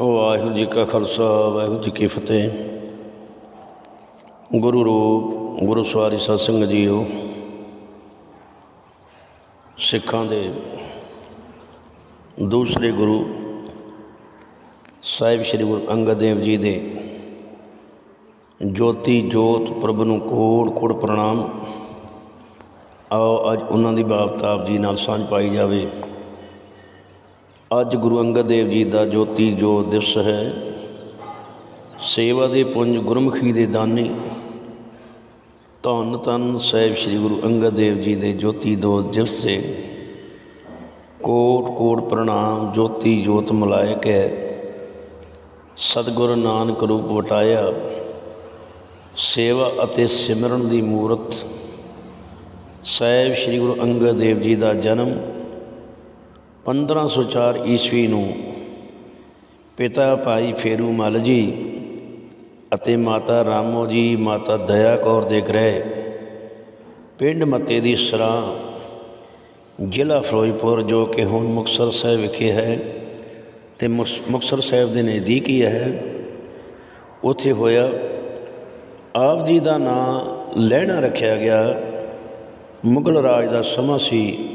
ਵਾਹਿਗੁਰੂ ਜੀ ਕਾ ਖਾਲਸਾ, ਵਾਹਿਗੁਰੂ ਜੀ ਕੀ ਫਤਿਹ। ਗੁਰੂ ਰੂਪ, ਗੁਰੂ ਸਵਾਰੀ ਸਤ ਸੰਗ ਜੀਓ, ਸਿੱਖਾਂ ਦੇ ਦੂਸਰੇ ਗੁਰੂ ਸਾਹਿਬ ਸ੍ਰੀ ਗੁਰੂ ਅੰਗਦ ਦੇਵ ਜੀ ਦੇ ਜੋਤੀ ਜੋਤ ਪ੍ਰਭ ਨੂੰ ਕੋੜ ਕੋੜ ਪ੍ਰਣਾਮ। ਆਓ ਅੱਜ ਉਹਨਾਂ ਦੀ ਬਾਬਤ ਆਪ ਜੀ ਨਾਲ ਸਾਂਝ ਪਾਈ ਜਾਵੇ। ਅੱਜ ਗੁਰੂ ਅੰਗਦ ਦੇਵ ਜੀ ਦਾ ਜੋਤੀ ਜੋਤ ਦਿਵਸ ਹੈ, ਸੇਵਾ ਦੇ ਪੁੰਜ ਗੁਰਮੁਖੀ ਦੇ ਦਾਨੀ, ਧੰਨ ਧੰਨ ਸਾਹਿਬ ਸ੍ਰੀ ਗੁਰੂ ਅੰਗਦ ਦੇਵ ਜੀ ਦੇ ਜੋਤੀ ਜੋਤ ਦਿਵਸ ਤੇ ਕੋਟ ਕੋਟ ਪ੍ਰਣਾਮ, ਜੋਤੀ ਜੋਤ ਮਲਾਇਕ ਹੈ ਸਤਿਗੁਰ ਨਾਨਕ ਰੂਪ ਵਟਾਇਆ। ਸੇਵਾ ਅਤੇ ਸਿਮਰਨ ਦੀ ਮੂਰਤ, ਸਾਹਿਬ ਸ੍ਰੀ ਗੁਰੂ ਅੰਗਦ ਦੇਵ ਜੀ ਦਾ ਜਨਮ 1504 ਈਸਵੀ ਨੂੰ ਪਿਤਾ ਭਾਈ ਫੇਰੂ ਮਲ ਜੀ ਅਤੇ ਮਾਤਾ ਰਾਮੋ ਜੀ, ਮਾਤਾ ਦਇਆ ਕੌਰ ਦੇ ਗ੍ਰਹਿ ਪਿੰਡ ਮੱਤੇ ਦੀ ਸਰਾਂ ਜ਼ਿਲ੍ਹਾ ਫਿਰੋਜ਼ਪੁਰ, ਜੋ ਕਿ ਹੁਣ ਮੁਕਤਸਰ ਸਾਹਿਬ ਵਿਖੇ ਹੈ ਤੇ ਮੁਕਸ- ਮੁਕਤਸਰ ਸਾਹਿਬ ਦੇ ਨਜ਼ਦੀਕ ਹੀ ਹੈ। ਉੱਥੇ ਹੋਇਆ ਆਪ ਜੀ ਦਾ ਨਾਂ ਲਹਿਣਾ ਰੱਖਿਆ ਗਿਆ ਮੁਗਲ ਰਾਜ ਦਾ ਸਮਾਂ ਸੀ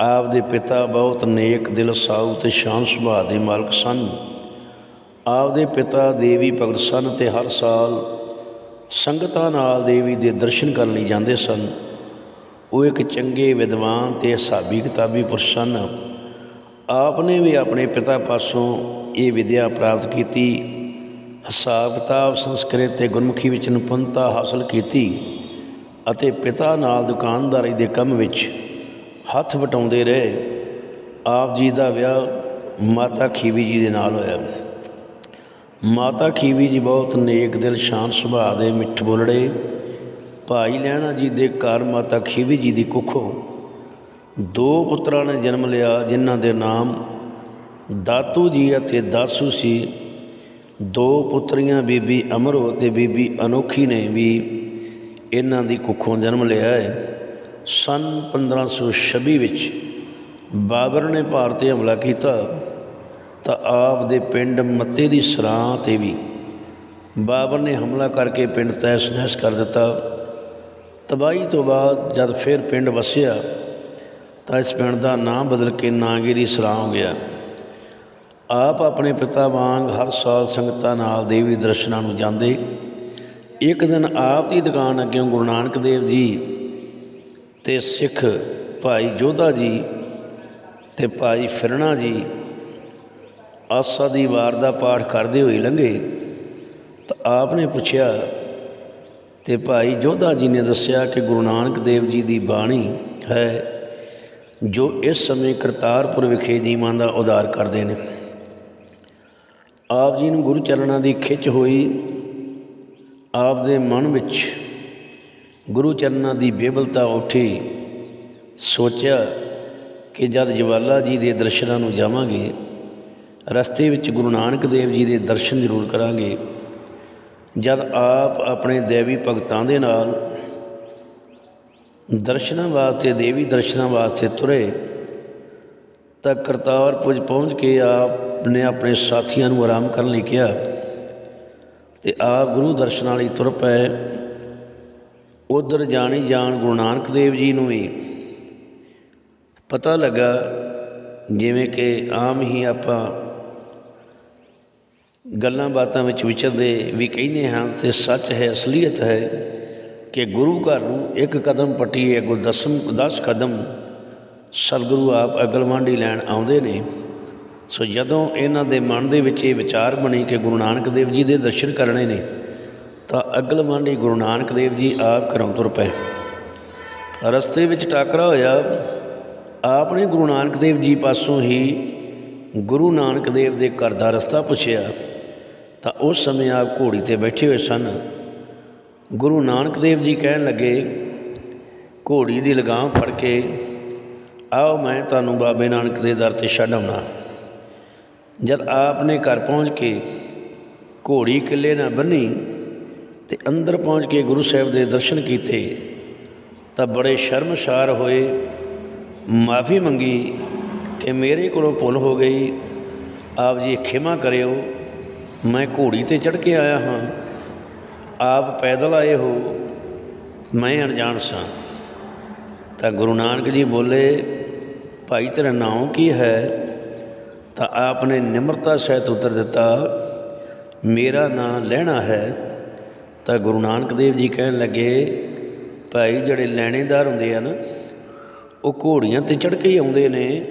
ਆਪ ਦੇ ਪਿਤਾ ਬਹੁਤ ਨੇਕ ਦਿਲ ਸਾਊ ਤੇ ਸ਼ਾਨ ਸੁਭਾਅ ਦੇ ਮਾਲਕ ਸਨ। ਆਪ ਦੇ ਪਿਤਾ ਦੇਵੀ ਭਗਤ ਸਨ ਤੇ ਹਰ ਸਾਲ ਸੰਗਤਾਂ ਨਾਲ ਦੇਵੀ ਦੇ ਦਰਸ਼ਨ ਕਰਨ ਲਈ ਜਾਂਦੇ ਸਨ। ਉਹ ਇੱਕ ਚੰਗੇ ਵਿਦਵਾਨ ਤੇ ਹਿਸਾਬੀ ਕਿਤਾਬੀ ਪੁਰਸ਼ ਸਨ। ਆਪ ਨੇ ਵੀ ਆਪਣੇ ਪਿਤਾ ਪਾਸੋਂ ਇਹ ਵਿਦਿਆ ਪ੍ਰਾਪਤ ਕੀਤੀ। ਹਿਸਾਬ ਕਿਤਾਬ ਸੰਸਕ੍ਰਿਤ ਤੇ ਗੁਰਮੁਖੀ ਵਿੱਚ ਨਿਪੁੰਨਤਾ ਹਾਸਲ ਕੀਤੀ ਅਤੇ ਪਿਤਾ ਨਾਲ ਦੁਕਾਨਦਾਰੀ ਦੇ ਕੰਮ ਵਿੱਚ ਹੱਥ ਵਟਾਉਂਦੇ ਰਹੇ। ਆਪ ਜੀ ਦਾ ਵਿਆਹ ਮਾਤਾ ਖੀਵੀ ਜੀ ਦੇ ਨਾਲ ਹੋਇਆ। ਮਾਤਾ ਖੀਵੀ ਜੀ ਬਹੁਤ ਨੇਕ ਦਿਲ ਸ਼ਾਂਤ ਸੁਭਾਅ ਦੇ ਮਿੱਠ ਬੋਲੜੇ। ਭਾਈ ਲੈਣਾ ਜੀ ਦੇ ਘਰ ਮਾਤਾ ਖੀਵੀ ਜੀ ਦੀ ਕੁੱਖੋਂ ਦੋ ਪੁੱਤਰਾਂ ਨੇ ਜਨਮ ਲਿਆ, ਜਿਨ੍ਹਾਂ ਦੇ ਨਾਮ ਦਾਤੂ ਜੀ ਅਤੇ ਦਾਸੂ ਸੀ। ਦੋ ਪੁੱਤਰੀਆਂ ਬੀਬੀ ਅਮਰੋ ਤੇ ਬੀਬੀ ਅਨੋਖੀ ਨੇ ਵੀ ਇਹਨਾਂ ਦੀ ਕੁੱਖੋਂ ਜਨਮ ਲਿਆ ਹੈ। ਸਨ 1526 ਵਿੱਚ ਬਾਬਰ ਨੇ ਭਾਰਤ ਤੇ ਹਮਲਾ ਕੀਤਾ, ਤਾਂ ਆਪ ਦੇ ਪਿੰਡ ਮੱਤੇ ਦੀ ਸਰਾਂ ਤੇ ਵੀ ਬਾਬਰ ਨੇ ਹਮਲਾ ਕਰਕੇ ਪਿੰਡ ਤੈਸ ਨਹਿਸ ਕਰ ਦਿੱਤਾ। ਤਬਾਹੀ ਤੋਂ ਬਾਅਦ ਜਦ ਫਿਰ ਪਿੰਡ ਵਸਿਆ, ਤਾਂ ਇਸ ਪਿੰਡ ਦਾ ਨਾਂ ਬਦਲ ਕੇ ਨਾਗੇਰੀ ਸਰਾਂ ਹੋ ਗਿਆ। ਆਪ ਆਪਣੇ ਪਿਤਾ ਵਾਂਗ ਹਰ ਸਾਲ ਸੰਗਤਾਂ ਨਾਲ ਦੇਵੀ ਦਰਸ਼ਨਾਂ ਨੂੰ ਜਾਂਦੇ। ਇੱਕ ਦਿਨ ਆਪ ਦੀ ਦੁਕਾਨ ਅੱਗੇ ਗੁਰੂ ਨਾਨਕ ਦੇਵ ਜੀ ਤੇ ਸਿੱਖ ਭਾਈ ਜੋਧਾ ਜੀ ਤੇ ਭਾਈ ਫਿਰਣਾ ਜੀ ਆਸਾ ਦੀ ਵਾਰ ਦਾ ਪਾਠ ਕਰਦੇ ਹੋਏ ਲੰਘੇ ਤਾਂ ਆਪ ਨੇ ਪੁੱਛਿਆ ਤੇ ਭਾਈ ਜੋਧਾ ਜੀ ਨੇ ਦੱਸਿਆ ਕਿ ਗੁਰੂ ਨਾਨਕ ਦੇਵ ਜੀ ਦੀ ਬਾਣੀ ਹੈ, ਜੋ ਇਸ ਸਮੇਂ ਕਰਤਾਰਪੁਰ ਵਿਖੇ ਜੀਵਾਂ ਦਾ ਉਦਾਰ ਕਰਦੇ ਨੇ। ਆਪ ਜੀ ਨੂੰ ਗੁਰੂ ਚਰਨਾਂ ਦੀ ਖਿੱਚ ਹੋਈ, ਆਪ ਦੇ ਮਨ ਵਿੱਚ ਗੁਰੂ ਚਰਨਾਂ ਦੀ ਬੇਬਲਤਾ ਉੱਠੀ। ਸੋਚਿਆ ਕਿ ਜਦ ਜਵਾਲਾ ਜੀ ਦੇ ਦਰਸ਼ਨਾਂ ਨੂੰ ਜਾਵਾਂਗੇ, ਰਸਤੇ ਵਿੱਚ ਗੁਰੂ ਨਾਨਕ ਦੇਵ ਜੀ ਦੇ ਦਰਸ਼ਨ ਜ਼ਰੂਰ ਕਰਾਂਗੇ। ਜਦ ਆਪ ਆਪਣੇ ਦੇਵੀ ਭਗਤਾਂ ਦੇ ਨਾਲ ਦਰਸ਼ਨਾਂ ਵਾਸਤੇ, ਦੇਵੀ ਦਰਸ਼ਨਾਂ ਵਾਸਤੇ ਤੁਰੇ, ਤਾਂ ਕਰਤਾਰਪੁਰ ਪਹੁੰਚ ਕੇ ਆਪ ਨੇ ਆਪਣੇ ਸਾਥੀਆਂ ਨੂੰ ਆਰਾਮ ਕਰਨ ਲਈ ਕਿਹਾ ਤੇ ਆਪ ਗੁਰੂ ਦਰਸ਼ਨਾਂ ਲਈ ਤੁਰ ਪਏ। ਉਧਰ ਜਾਣੀ ਜਾਣ ਗੁਰੂ ਨਾਨਕ ਦੇਵ ਜੀ ਨੂੰ ਵੀ ਪਤਾ ਲੱਗਾ, ਜਿਵੇਂ ਕਿ ਆਮ ਹੀ ਆਪਾਂ ਗੱਲਾਂ ਬਾਤਾਂ ਵਿੱਚ ਵਿਚਰਦੇ ਵੀ ਕਹਿੰਦੇ ਹਾਂ ਤੇ ਸੱਚ ਹੈ, ਅਸਲੀਅਤ ਹੈ ਕਿ ਗੁਰੂ ਘਰ ਨੂੰ ਇੱਕ ਕਦਮ ਪੱਟੀਏ ਗੁਰ ਦਸਮ 10 ਕਦਮ ਸਤਿਗੁਰੂ ਆਪ ਅਗਲਵਾਂਡੀ ਲੈਣ ਆਉਂਦੇ ਨੇ। ਸੋ ਜਦੋਂ ਇਹਨਾਂ ਦੇ ਮਨ ਦੇ ਵਿੱਚ ਇਹ ਵਿਚਾਰ ਬਣੀ ਕਿ ਗੁਰੂ ਨਾਨਕ ਦੇਵ ਜੀ ਦੇ ਦਰਸ਼ਨ ਕਰਨੇ ਨੇ ਤਾਂ ਅਗਲਵਾਂਡੀ ਗੁਰੂ ਨਾਨਕ ਦੇਵ ਜੀ ਆਪ ਘਰੋਂ ਤੁਰ ਪਏ। ਰਸਤੇ ਵਿੱਚ ਟਾਕਰਾ ਹੋਇਆ। ਆਪ ਨੇ ਗੁਰੂ ਨਾਨਕ ਦੇਵ ਜੀ ਪਾਸੋਂ ਹੀ ਗੁਰੂ ਨਾਨਕ ਦੇਵ ਦੇ ਘਰ ਦਾ ਰਸਤਾ ਪੁੱਛਿਆ। ਤਾਂ ਉਸ ਸਮੇਂ ਆਪ ਘੋੜੀ ਤੇ ਬੈਠੇ ਹੋਏ ਸਨ। ਗੁਰੂ ਨਾਨਕ ਦੇਵ ਜੀ ਕਹਿਣ ਲੱਗੇ, ਘੋੜੀ ਦੀ ਲਗਾਮ ਫੜ ਕੇ ਆਓ, ਮੈਂ ਤੁਹਾਨੂੰ ਬਾਬੇ ਨਾਨਕ ਦੇ ਦਰ ਤੇ ਛੱਡ ਆਉਣਾ। ਜਦ ਆਪ ਨੇ ਘਰ ਪਹੁੰਚ ਕੇ ਘੋੜੀ ਕਿੱਲੇ ਨਾਲ ਬੰਨੀ ਤੇ ਅੰਦਰ ਪਹੁੰਚ ਕੇ ਗੁਰੂ ਸਾਹਿਬ ਦੇ ਦਰਸ਼ਨ ਕੀਤੇ, ਤਾਂ ਬੜੇ ਸ਼ਰਮਸ਼ਾਰ ਹੋਏ। ਮਾਫੀ ਮੰਗੀ ਕਿ ਮੇਰੇ ਕੋਲੋਂ ਭੁੱਲ ਹੋ ਗਈ। ਆਪ ਜੀ ਖਿਮਾ ਕਰਿਓ, ਮੈਂ ਘੋੜੀ ਤੇ ਚੜ ਕੇ ਆਇਆ ਹਾਂ। ਆਪ ਪੈਦਲ ਆਏ ਹੋ, ਮੈਂ ਅਣਜਾਣ ਸਾਂ। ਤਾਂ ਗੁਰੂ ਨਾਨਕ ਜੀ ਬੋਲੇ, ਭਾਈ, ਤੇਰਾ ਨਾਮ ਕੀ ਹੈ? ਤਾਂ ਆਪ ਨੇ ਨਿਮਰਤਾ ਸਹਿਤ ਉੱਤਰ ਦਿੱਤਾ, ਮੇਰਾ ਨਾਂ ਲੈਣਾ ਹੈ। ਤਾਂ ਗੁਰੂ ਨਾਨਕ ਦੇਵ ਜੀ ਕਹਿਣ ਲੱਗੇ, ਭਾਈ, ਜਿਹੜੇ ਲੈਣੇਦਾਰ ਹੁੰਦੇ ਆ ਨਾ, ਉਹ ਘੋੜੀਆਂ ਤੇ ਚੜ੍ਹ ਕੇ ਹੀ ਆਉਂਦੇ ਨੇ।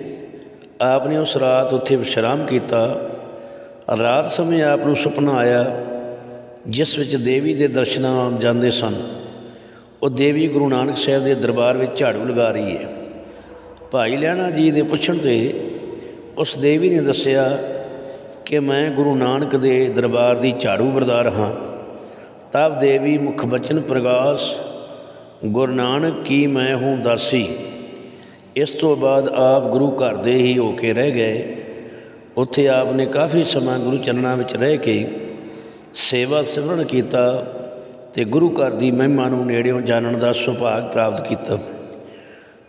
ਆਪ ਨੇ ਉਸ ਰਾਤ ਉੱਥੇ ਵਿਸ਼ਰਾਮ ਕੀਤਾ। ਰਾਤ ਸਮੇਂ ਆਪ ਨੂੰ ਸੁਪਨਾ ਆਇਆ, ਜਿਸ ਵਿੱਚ ਦੇਵੀ ਦੇ ਦਰਸ਼ਨਾਂ ਜਾਂਦੇ ਸਨ। ਉਹ ਦੇਵੀ ਗੁਰੂ ਨਾਨਕ ਸਾਹਿਬ ਦੇ ਦਰਬਾਰ ਵਿੱਚ ਝਾੜੂ ਲਗਾ ਰਹੀ ਹੈ। ਭਾਈ ਲਹਿਣਾ ਜੀ ਦੇ ਪੁੱਛਣ ਤੇ ਉਸ ਦੇਵੀ ਨੇ ਦੱਸਿਆ ਕਿ ਮੈਂ ਗੁਰੂ ਨਾਨਕ ਦੇ ਦਰਬਾਰ ਦੀ ਝਾੜੂ ਬਰਦਾਰ ਹਾਂ ਤਬ ਦੇਵੀ ਮੁਖ ਬਚਨ ਪ੍ਰਗਾਸ, ਗੁਰੂ ਨਾਨਕ ਕੀ ਮੈਂ ਹੂੰ ਦਾਸੀ। ਇਸ ਤੋਂ ਬਾਅਦ ਆਪ ਗੁਰੂ ਘਰ ਦੇ ਹੀ ਹੋ ਕੇ ਰਹਿ ਗਏ। ਉੱਥੇ ਆਪ ਨੇ ਕਾਫੀ ਸਮਾਂ ਗੁਰੂ ਚਰਨਾਂ ਵਿੱਚ ਰਹਿ ਕੇ ਸੇਵਾ ਸਿਮਰਨ ਕੀਤਾ ਤੇ ਗੁਰੂ ਘਰ ਦੀ ਮਹਿਮਾ ਨੂੰ ਨੇੜਿਓਂ ਜਾਣਨ ਦਾ ਸੁਭਾਗ ਪ੍ਰਾਪਤ ਕੀਤਾ।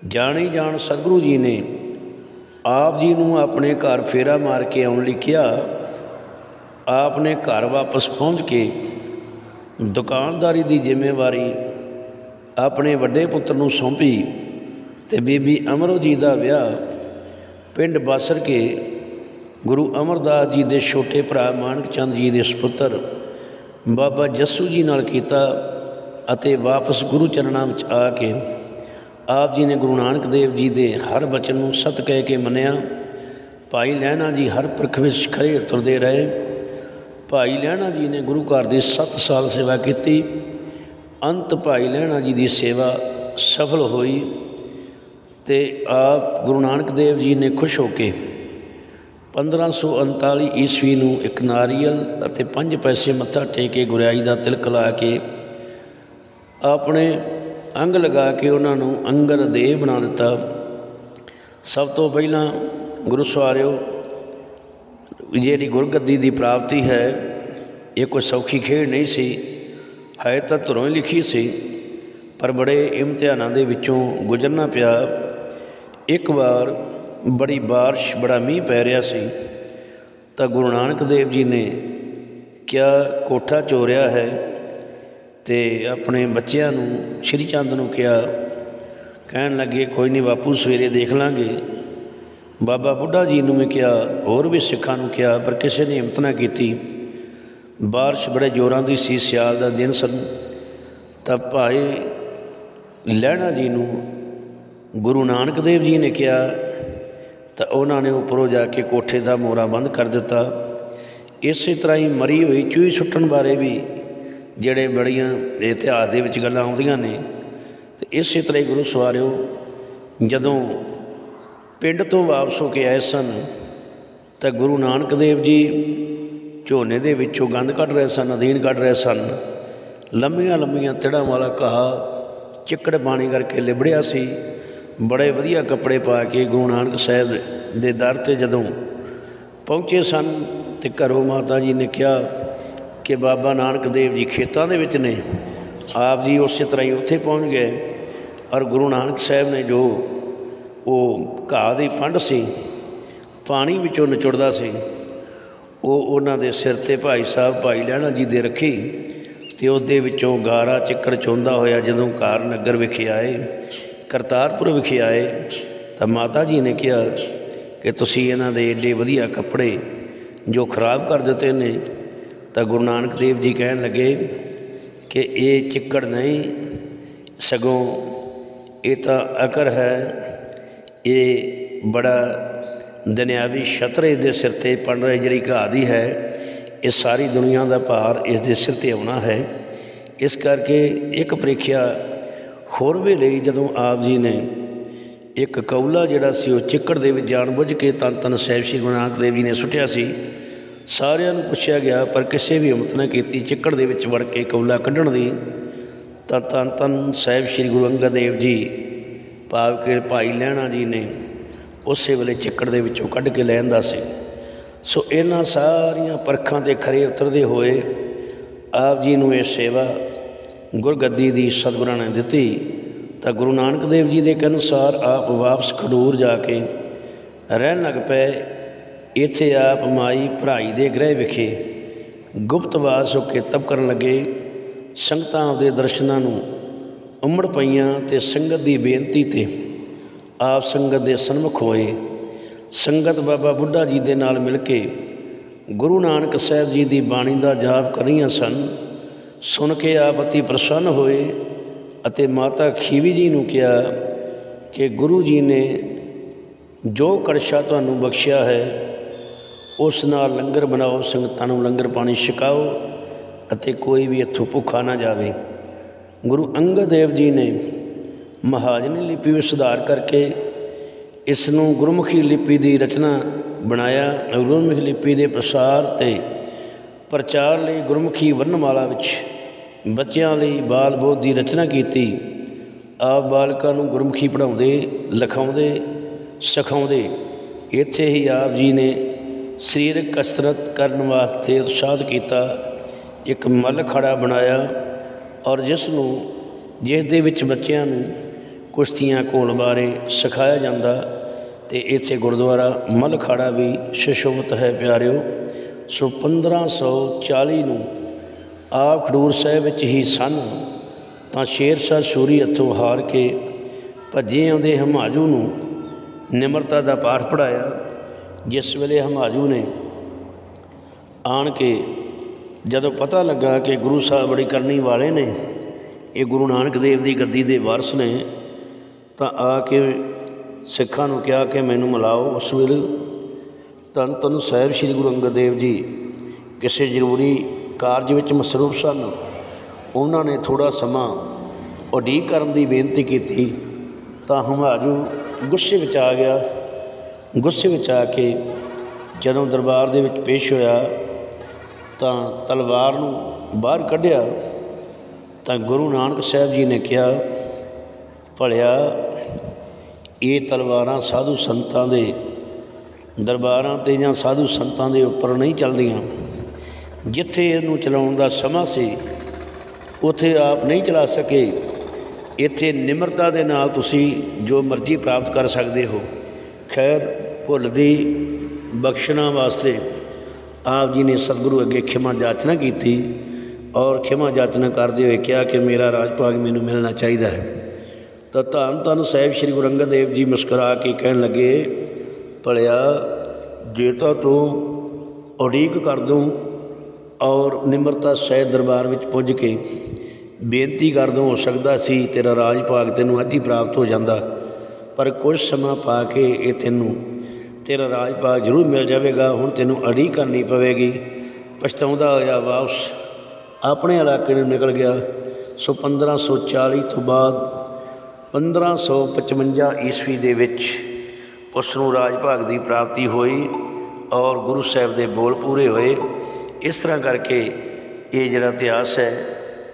ਜਾਣੀ ਜਾਣ ਸਤਿਗੁਰੂ ਜੀ ਨੇ ਆਪ ਜੀ ਨੂੰ ਆਪਣੇ ਘਰ ਫੇਰਾ ਮਾਰ ਕੇ ਆਉਣ ਲਈ ਕਿਹਾ। ਆਪ ਨੇ ਘਰ ਵਾਪਸ ਪਹੁੰਚ ਕੇ ਦੁਕਾਨਦਾਰੀ ਦੀ ਜ਼ਿੰਮੇਵਾਰੀ ਆਪਣੇ ਵੱਡੇ ਪੁੱਤਰ ਨੂੰ ਸੌਂਪੀ ਤੇ ਬੀਬੀ ਅਮਰੋ ਜੀ ਦਾ ਵਿਆਹ ਪਿੰਡ ਬਾਸਰ ਕੇ ਗੁਰੂ ਅਮਰਦਾਸ ਜੀ ਦੇ ਛੋਟੇ ਭਰਾ ਮਾਨਕ ਚੰਦ ਜੀ ਦੇ ਸੁਪੁੱਤਰ ਬਾਬਾ ਜੱਸੂ ਜੀ ਨਾਲ ਕੀਤਾ ਅਤੇ ਵਾਪਸ ਗੁਰੂ ਚਰਨਾਂ ਵਿੱਚ ਆ ਕੇ ਆਪ ਜੀ ਨੇ ਗੁਰੂ ਨਾਨਕ ਦੇਵ ਜੀ ਦੇ ਹਰ ਬਚਨ ਨੂੰ ਸਤ ਕਹਿ ਕੇ ਮੰਨਿਆ, ਭਾਈ ਲਹਿਣਾ ਜੀ ਹਰ ਪ੍ਰਖ ਵਿੱਚ ਖਰੇ ਉਤਰਦੇ ਰਹੇ। ਭਾਈ ਲਹਿਣਾ ਜੀ ਨੇ ਗੁਰੂ ਘਰ ਦੀ 7 ਸਾਲ ਸੇਵਾ ਕੀਤੀ। ਅੰਤ ਭਾਈ ਲਹਿਣਾ ਜੀ ਦੀ ਸੇਵਾ ਸਫਲ ਹੋਈ ਤੇ ਆਪ ਗੁਰੂ ਨਾਨਕ ਦੇਵ ਜੀ ਨੇ ਖੁਸ਼ ਹੋ ਕੇ 1539 ਈਸਵੀ ਨੂੰ ਇੱਕ ਨਾਰੀਅਲ ਅਤੇ ਪੰਜ ਪੈਸੇ ਮੱਥਾ ਟੇਕ ਕੇ ਗੁਰਿਆਈ ਦਾ ਤਿਲਕ ਲਾ ਕੇ ਆਪਣੇ ਅੰਗ ਲਗਾ ਕੇ ਉਹਨਾਂ ਨੂੰ ਅੰਗਰ ਦੇਹ ਬਣਾ ਦਿੱਤਾ। ਸਭ ਤੋਂ ਪਹਿਲਾਂ ਗੁਰੂ ਸਵਾਰਿਓ ਜਿਹੜੀ ਗੁਰਗੱਦੀ ਦੀ ਪ੍ਰਾਪਤੀ ਹੈ, ਇਹ ਕੋਈ ਸੌਖੀ ਖੇਡ ਨਹੀਂ ਸੀ। ਹੈ ਤਾਂ ਧਰੋਂ ਹੀ ਲਿਖੀ ਸੀ, ਪਰ ਬੜੇ ਇਮਤਿਹਾਨਾਂ ਦੇ ਵਿੱਚੋਂ ਗੁਜ਼ਰਨਾ ਪਿਆ। ਇੱਕ ਵਾਰ ਬੜੀ ਬਾਰਿਸ਼, ਬੜਾ ਮੀਂਹ ਪੈ ਰਿਹਾ ਸੀ, ਤਾਂ ਗੁਰੂ ਨਾਨਕ ਦੇਵ ਜੀ ਨੇ ਕਿਹਾ ਕੋਠਾ ਚੋਰਿਆ ਹੈ ਤੇ ਆਪਣੇ ਬੱਚਿਆਂ ਨੂੰ ਸ਼੍ਰੀ ਚੰਦ ਨੂੰ ਕਿਹਾ, ਕਹਿਣ ਲੱਗੇ, ਕੋਈ ਨਹੀਂ ਬਾਪੂ, ਸਵੇਰੇ ਦੇਖ ਲਾਂਗੇ। ਬਾਬਾ ਬੁੱਢਾ ਜੀ ਨੂੰ ਵੀ ਕਿਹਾ, ਹੋਰ ਵੀ ਸਿੱਖਾਂ ਨੂੰ ਕਿਹਾ, ਪਰ ਕਿਸੇ ਨੇ ਹਿੰਮਤ ਨਾ ਕੀਤੀ। ਬਾਰਿਸ਼ ਬੜੇ ਜ਼ੋਰਾਂ ਦੀ ਸੀ, ਸਿਆਲ ਦਾ ਦਿਨ ਸਨ। ਤਾਂ ਭਾਈ ਲਹਿਣਾ ਜੀ ਨੂੰ ਗੁਰੂ ਨਾਨਕ ਦੇਵ ਜੀ ਨੇ ਕਿਹਾ, ਤਾਂ ਉਹਨਾਂ ਨੇ ਉੱਪਰੋਂ ਜਾ ਕੇ ਕੋਠੇ ਦਾ ਮੋਰਾ ਬੰਦ ਕਰ ਦਿੱਤਾ। ਇਸੇ ਤਰ੍ਹਾਂ ਹੀ ਮਰੀ ਹੋਈ ਚੂਹੀ ਸੁੱਟਣ ਬਾਰੇ ਵੀ ਜਿਹੜੇ ਬੜੀਆਂ ਇਤਿਹਾਸ ਦੇ ਵਿੱਚ ਗੱਲਾਂ ਆਉਂਦੀਆਂ ਨੇ, ਤੇ ਇਸੇ ਤਰ੍ਹਾਂ ਹੀ ਗੁਰੂ ਸਵਾਰਿਓ, ਜਦੋਂ ਪਿੰਡ ਤੋਂ ਵਾਪਸ ਹੋ ਕੇ ਆਏ ਸਨ, ਤਾਂ ਗੁਰੂ ਨਾਨਕ ਦੇਵ ਜੀ ਝੋਨੇ ਦੇ ਵਿੱਚੋਂ ਗੰਦ ਕੱਢ ਰਹੇ ਸਨ, ਅਧੀਨ ਕੱਢ ਰਹੇ ਸਨ। ਲੰਮੀਆਂ ਲੰਮੀਆਂ ਤਿੜਾਂ ਵਾਲਾ ਘਾਹ ਚਿੱਕੜ ਪਾਣੀ ਕਰਕੇ ਲਿਬੜਿਆ ਸੀ। ਬੜੇ ਵਧੀਆ ਕੱਪੜੇ ਪਾ ਕੇ ਗੁਰੂ ਨਾਨਕ ਸਾਹਿਬ ਦੇ ਦਰ ਤੇ ਜਦੋਂ ਪਹੁੰਚੇ ਸਨ, ਤੇ ਘਰੋਂ ਮਾਤਾ ਜੀ ਨੇ ਕਿਹਾ ਕਿ ਬਾਬਾ ਨਾਨਕ ਦੇਵ ਜੀ ਖੇਤਾਂ ਦੇ ਵਿੱਚ ਨੇ, ਆਪ ਜੀ ਉਸੇ ਤਰ੍ਹਾਂ ਹੀ ਉੱਥੇ ਪਹੁੰਚ ਗਏ। ਔਰ ਗੁਰੂ ਨਾਨਕ ਸਾਹਿਬ ਨੇ ਜੋ ਉਹ ਘਾਹ ਦੀ ਪੰਡ ਸੀ, ਪਾਣੀ ਵਿੱਚੋਂ ਨਿਚੁੜਦਾ ਸੀ। ਉਹ ਉਹਨਾਂ ਦੇ ਸਿਰ ਤੇ ਭਾਈ ਸਾਹਿਬ ਭਾਈ ਲਹਿਣਾ ਜੀ ਦੇ ਰੱਖੀ ਤੇ ਉਹਦੇ ਵਿੱਚੋਂ ਗਾਰਾ ਚਿੱਕੜ ਚੋਂਦਾ ਹੋਇਆ ਜਦੋਂ ਕਾਰ ਨਗਰ ਵਿਖੇ ਆਏ, ਕਰਤਾਰਪੁਰ ਵਿਖੇ ਆਏ, ਤਾਂ ਮਾਤਾ ਜੀ ਨੇ ਕਿਹਾ ਕਿ ਤੁਸੀਂ ਇਹਨਾਂ ਦੇ ਏਡੇ ਵਧੀਆ ਕੱਪੜੇ ਜੋ ਖਰਾਬ ਕਰ ਦਿੱਤੇ ਨੇ, ਤਾਂ ਗੁਰੂ ਨਾਨਕ ਦੇਵ ਜੀ ਕਹਿਣ ਲੱਗੇ ਕਿ ਇਹ ਚਿੱਕੜ ਨਹੀਂ, ਸਗੋਂ ਇਹ ਤਾਂ ਅਕਰ ਹੈ ਇਹ ਬੜਾ ਦੁਨਿਆਵੀ ਸ਼ਤਰ ਦੇ ਸਿਰ ਤੇ ਪਣ ਰਹੀ ਜਿਹੜੀ ਘਾਹ ਦੀ ਹੈ, ਇਹ ਸਾਰੀ ਦੁਨੀਆ ਦਾ ਭਾਰ ਇਸ ਦੇ ਸਿਰ ਤੇ ਆਉਣਾ ਹੈ। ਇਸ ਕਰਕੇ ਇੱਕ ਪ੍ਰੀਖਿਆ ਹੋਰ ਵੀ ਲਈ ਜਦੋਂ ਆਪ ਜੀ ਨੇ ਇੱਕ ਕੌਲਾ ਜਿਹੜਾ ਸੀ ਉਹ ਚਿੱਕੜ ਦੇ ਵਿੱਚ ਜਾਣ ਬੁੱਝ ਕੇ ਤਨ ਤਨ ਸਾਹਿਬ ਸ਼੍ਰੀ ਗੁਰੂ ਨਾਨਕ ਦੇਵ ਜੀ ਨੇ ਸੁੱਟਿਆ ਸੀ। ਸਾਰਿਆਂ ਨੂੰ ਪੁੱਛਿਆ ਗਿਆ, ਪਰ ਕਿਸੇ ਵੀ ਹਿੰਮਤ ਨਾ ਕੀਤੀ ਚਿੱਕੜ ਦੇ ਵਿੱਚ ਵੜ ਕੇ ਕੌਲਾ ਕੱਢਣ ਦੀ। ਤਾਂ ਤਨ ਤਨ ਸਾਹਿਬ ਸ਼੍ਰੀ ਗੁਰੂ ਅੰਗਦ ਦੇਵ ਜੀ ਭਾਵ ਕਿ ਭਾਈ ਲਹਿਣਾ ਜੀ ਨੇ ਉਸੇ ਵੇਲੇ ਚਿੱਕੜ ਦੇ ਵਿੱਚੋਂ ਕੱਢ ਕੇ ਲੈ ਆਂਦਾ ਸੀ। ਸੋ ਇਹਨਾਂ ਸਾਰੀਆਂ ਪਰਖਾਂ ਤੇ ਖਰੇ ਉਤਰਦੇ ਹੋਏ ਆਪ ਜੀ ਨੂੰ ਇਹ ਸੇਵਾ ਗੁਰਗੱਦੀ ਦੀ ਸਤਿਗੁਰਾਂ ਨੇ ਦਿੱਤੀ। ਤਾਂ ਗੁਰੂ ਨਾਨਕ ਦੇਵ ਜੀ ਦੇ ਕਹਿ ਅਨੁਸਾਰ ਆਪ ਵਾਪਸ ਖਡੂਰ ਜਾ ਕੇ ਰਹਿਣ ਲੱਗ ਪਏ। ਇੱਥੇ ਆਪ ਮਾਈ ਭਰਾਈ ਦੇ ਗ੍ਰਹਿ ਵਿਖੇ ਗੁਪਤਵਾਸ ਹੋ ਕੇ ਤਪ ਕਰਨ ਲੱਗੇ। ਸੰਗਤਾਂ ਆਪਦੇ ਦਰਸ਼ਨਾਂ ਨੂੰ ਉਮੜ ਪਈਆਂ ਤੇ ਸੰਗਤ ਦੀ ਬੇਨਤੀ ਤੇ ਆਪ ਸੰਗਤ ਦੇ ਸਨਮੁਖ ਹੋਏ। ਸੰਗਤ ਬਾਬਾ ਬੁੱਢਾ ਜੀ ਦੇ ਨਾਲ ਮਿਲ ਕੇ ਗੁਰੂ ਨਾਨਕ ਸਾਹਿਬ ਜੀ ਦੀ ਬਾਣੀ ਦਾ ਜਾਪ ਕਰ ਰਹੀਆਂ ਸਨ। ਸੁਣ ਕੇ ਆਪ ਅਤੀ ਪ੍ਰਸੰਨ ਹੋਏ ਅਤੇ ਮਾਤਾ ਖੀਵੀ ਜੀ ਨੂੰ ਕਿਹਾ ਕਿ ਗੁਰੂ ਜੀ ਨੇ ਜੋ ਕੜਛਾ ਤੁਹਾਨੂੰ ਬਖਸ਼ਿਆ ਹੈ, ਉਸ ਨਾਲ ਲੰਗਰ ਬਣਾਓ, ਸੰਗਤਾਂ ਨੂੰ ਲੰਗਰ ਪਾਣੀ ਛਕਾਓ ਅਤੇ ਕੋਈ ਵੀ ਇੱਥੋਂ ਭੁੱਖਾ ਨਾ ਜਾਵੇ। ਗੁਰੂ ਅੰਗਦ ਦੇਵ ਜੀ ਨੇ ਮਹਾਜਨੀ ਲਿਪੀ ਵਿੱਚ ਸੁਧਾਰ ਕਰਕੇ ਇਸ ਨੂੰ ਗੁਰਮੁਖੀ ਲਿਪੀ ਦੀ ਰਚਨਾ ਬਣਾਇਆ ਗੁਰਮੁਖੀ ਲਿਪੀ ਦੇ ਪ੍ਰਸਾਰ ਤੇ ਪ੍ਰਚਾਰ ਲਈ ਗੁਰਮੁਖੀ ਵਰਣਮਾਲਾ ਵਿੱਚ ਬੱਚਿਆਂ ਲਈ ਬਾਲ ਬੋਧ ਦੀ ਰਚਨਾ ਕੀਤੀ। ਆਪ ਬਾਲਕਾਂ ਨੂੰ ਗੁਰਮੁਖੀ ਪੜ੍ਹਾਉਂਦੇ, ਲਿਖਾਉਂਦੇ, ਸਿਖਾਉਂਦੇ। ਇੱਥੇ ਹੀ ਆਪ ਜੀ ਨੇ ਸਰੀਰਕ ਕਸਰਤ ਕਰਨ ਵਾਸਤੇ ਉਤਸ਼ਾਹਤ ਕੀਤਾ। ਇੱਕ ਮੱਲ ਖੜਾ ਬਣਾਇਆ। ਔਰ ਜਿਸ ਨੂੰ, ਜਿਸ ਦੇ ਵਿੱਚ ਬੱਚਿਆਂ ਨੂੰ ਕੁਸ਼ਤੀਆਂ, ਘੋਲ ਬਾਰੇ ਸਿਖਾਇਆ ਜਾਂਦਾ ਤੇ ਇੱਥੇ ਗੁਰਦੁਆਰਾ ਮਲਖਾੜਾ ਵੀ ਸ਼ਸ਼ੋਭਤ ਹੈ ਪਿਆਰਿਓ। ਸੋ 1540 ਨੂੰ ਆਪ ਖਡੂਰ ਸਾਹਿਬ ਵਿੱਚ ਹੀ ਸਨ, ਤਾਂ ਸ਼ੇਰ ਸ਼ਾਹ ਸੂਰੀ ਹੱਥੋਂ ਹਾਰ ਕੇ ਭੱਜੇ ਆਉਂਦੇ ਹਮਾਜੂ ਨੂੰ ਨਿਮਰਤਾ ਦਾ ਪਾਠ ਪੜਾਇਆ ਜਿਸ ਵੇਲੇ ਹਮਾਜੂ ਨੇ ਆਣ ਕੇ ਜਦੋਂ ਪਤਾ ਲੱਗਾ ਕਿ ਗੁਰੂ ਸਾਹਿਬ ਬੜੀ ਕਰਨੀ ਵਾਲੇ ਨੇ, ਇਹ ਗੁਰੂ ਨਾਨਕ ਦੇਵ ਦੀ ਗੱਦੀ ਦੇ ਵਾਰਸ ਨੇ, ਤਾਂ ਆ ਕੇ ਸਿੱਖਾਂ ਨੂੰ ਕਿਹਾ ਕਿ ਮੈਨੂੰ ਮਿਲਾਓ ਉਸ ਵੇਲੇ। ਧੰਨ ਧੰਨ ਸਾਹਿਬ ਸ੍ਰੀ ਗੁਰੂ ਅੰਗਦ ਦੇਵ ਜੀ, ਕਿਸੇ ਜ਼ਰੂਰੀ ਕਾਰਜ ਵਿੱਚ ਮਸਰੂਫ ਸਨ। ਉਹਨਾਂ ਨੇ ਥੋੜਾ ਸਮਾਂ ਉਡੀਕ ਕਰਨ ਦੀ ਬੇਨਤੀ ਕੀਤੀ, ਤਾਂ ਹਮਾਜੂ ਗੁੱਸੇ ਵਿੱਚ ਆ ਗਿਆ। ਗੁੱਸੇ ਵਿੱਚ ਆ ਕੇ ਜਦੋਂ ਦਰਬਾਰ ਦੇ ਵਿੱਚ ਪੇਸ਼ ਹੋਇਆ ਤਾਂ ਤਲਵਾਰ ਨੂੰ ਬਾਹਰ ਕੱਢਿਆ ਤਾਂ ਗੁਰੂ ਨਾਨਕ ਸਾਹਿਬ ਜੀ ਨੇ ਕਿਹਾ, ਭਲਿਆ, ਇਹ ਤਲਵਾਰਾਂ ਸਾਧੂ ਸੰਤਾਂ ਦੇ ਦਰਬਾਰਾਂ ਤੇ ਜਾਂ ਸਾਧੂ ਸੰਤਾਂ ਦੇ ਉੱਪਰ ਨਹੀਂ ਚੱਲਦੀਆਂ। ਜਿੱਥੇ ਇਹਨੂੰ ਚਲਾਉਣ ਦਾ ਸਮਾਂ ਸੀ, ਉੱਥੇ ਆਪ ਨਹੀਂ ਚਲਾ ਸਕੇ। ਇੱਥੇ ਨਿਮਰਤਾ ਦੇ ਨਾਲ ਤੁਸੀਂ ਜੋ ਮਰਜ਼ੀ ਪ੍ਰਾਪਤ ਕਰ ਸਕਦੇ ਹੋ। ਖੈਰ, ਭੁੱਲ ਦੀ ਬਖਸ਼ਣਾ ਵਾਸਤੇ ਆਪ ਜੀ ਨੇ ਸਤਿਗੁਰੂ ਅੱਗੇ ਖਿਮਾ ਜਾਚਨਾ ਕੀਤੀ ਔਰ ਖਿਮਾ ਜਾਚਨਾ ਕਰਦੇ ਹੋਏ ਕਿਹਾ ਕਿ ਮੇਰਾ ਰਾਜ ਭਾਗ ਮੈਨੂੰ ਮਿਲਣਾ ਚਾਹੀਦਾ ਹੈ। ਤਾਂ ਧੰਨ ਧੰਨ ਸਾਹਿਬ ਸ੍ਰੀ ਗੁਰੂ ਅੰਗਦ ਦੇਵ ਜੀ ਮੁਸਕਰਾ ਕੇ ਕਹਿਣ ਲੱਗੇ, ਭਲਿਆ, ਜੇ ਤਾਂ ਤੂੰ ਉਡੀਕ ਕਰ ਦੂੰ ਔਰ ਨਿਮਰਤਾ ਸਹਿਤ ਦਰਬਾਰ ਵਿੱਚ ਪੁੱਜ ਕੇ ਬੇਨਤੀ ਕਰ ਦੂੰ, ਹੋ ਸਕਦਾ ਸੀ ਤੇਰਾ ਰਾਜ ਭਾਗ ਤੈਨੂੰ ਅੱਜ ਹੀ ਪ੍ਰਾਪਤ ਹੋ ਜਾਂਦਾ, ਪਰ ਕੁਝ ਸਮਾਂ ਪਾ ਕੇ ਇਹ ਤੈਨੂੰ ਤੇਰਾ ਰਾਜ ਭਾਗ ਜ਼ਰੂਰ ਮਿਲ ਜਾਵੇਗਾ, ਹੁਣ ਤੈਨੂੰ ਅੜੀ ਕਰਨੀ ਪਵੇਗੀ। ਪਛਤਾਉਂਦਾ ਹੋਇਆ ਵਾਪਸ ਆਪਣੇ ਇਲਾਕੇ ਨੂੰ ਨਿਕਲ ਗਿਆ। ਸੋ 1540 ਤੋਂ ਬਾਅਦ 1555 ਈਸਵੀ ਦੇ ਵਿੱਚ ਉਸ ਨੂੰ ਰਾਜ ਭਾਗ ਦੀ ਪ੍ਰਾਪਤੀ ਹੋਈ ਔਰ ਗੁਰੂ ਸਾਹਿਬ ਦੇ ਬੋਲ ਪੂਰੇ ਹੋਏ। ਇਸ ਤਰ੍ਹਾਂ ਕਰਕੇ ਇਹ ਜਿਹੜਾ ਇਤਿਹਾਸ ਹੈ,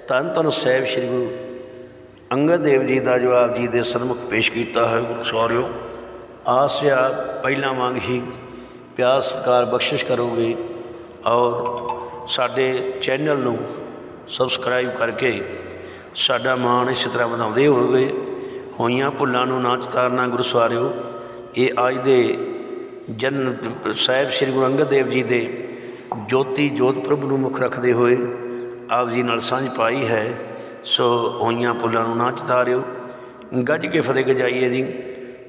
ਧੰਨ ਧੰਨ ਸਾਹਿਬ ਸ੍ਰੀ ਗੁਰੂ ਅੰਗਦ ਦੇਵ ਜੀ ਦਾ ਜਵਾਬ ਜੀ ਦੇ ਸਨਮੁਖ ਪੇਸ਼ ਕੀਤਾ ਹੈ। ਗੁਰੂ ਸਵਾਰਿਓ ਆਸਿਆ ਪਹਿਲਾਂ ਵਾਂਗ ਹੀ ਪਿਆਰ ਸਤਿਕਾਰ ਬਖਸ਼ਿਸ਼ ਕਰੋਗੇ ਔਰ ਸਾਡੇ ਚੈਨਲ ਨੂੰ ਸਬਸਕ੍ਰਾਈਬ ਕਰਕੇ ਸਾਡਾ ਮਾਣ ਇਸ ਤਰ੍ਹਾਂ ਵਧਾਉਂਦੇ ਹੋਵੇ ਹੋਈਆਂ ਭੁੱਲਾਂ ਨੂੰ ਨਾ ਚਤਾਰਨਾ ਗੁਰੂ ਸਵਾਰਿਓ। ਇਹ ਅੱਜ ਦੇ ਜਨ ਸਾਹਿਬ ਸ੍ਰੀ ਗੁਰੂ ਅੰਗਦ ਦੇਵ ਜੀ ਦੇ ਜੋਤੀ ਜੋਤ ਪ੍ਰਭੂ ਨੂੰ ਮੁੱਖ ਰੱਖਦੇ ਹੋਏ ਆਪ ਜੀ ਨਾਲ ਸਾਂਝ ਪਾਈ ਹੈ। ਸੋ ਹੋਈਆਂ ਭੁੱਲਾਂ ਨੂੰ ਨਾ ਚਤਾਰਿਓ। ਗੱਜ ਕੇ ਫਤਿਹ ਗਜਾਈਏ ਜੀ।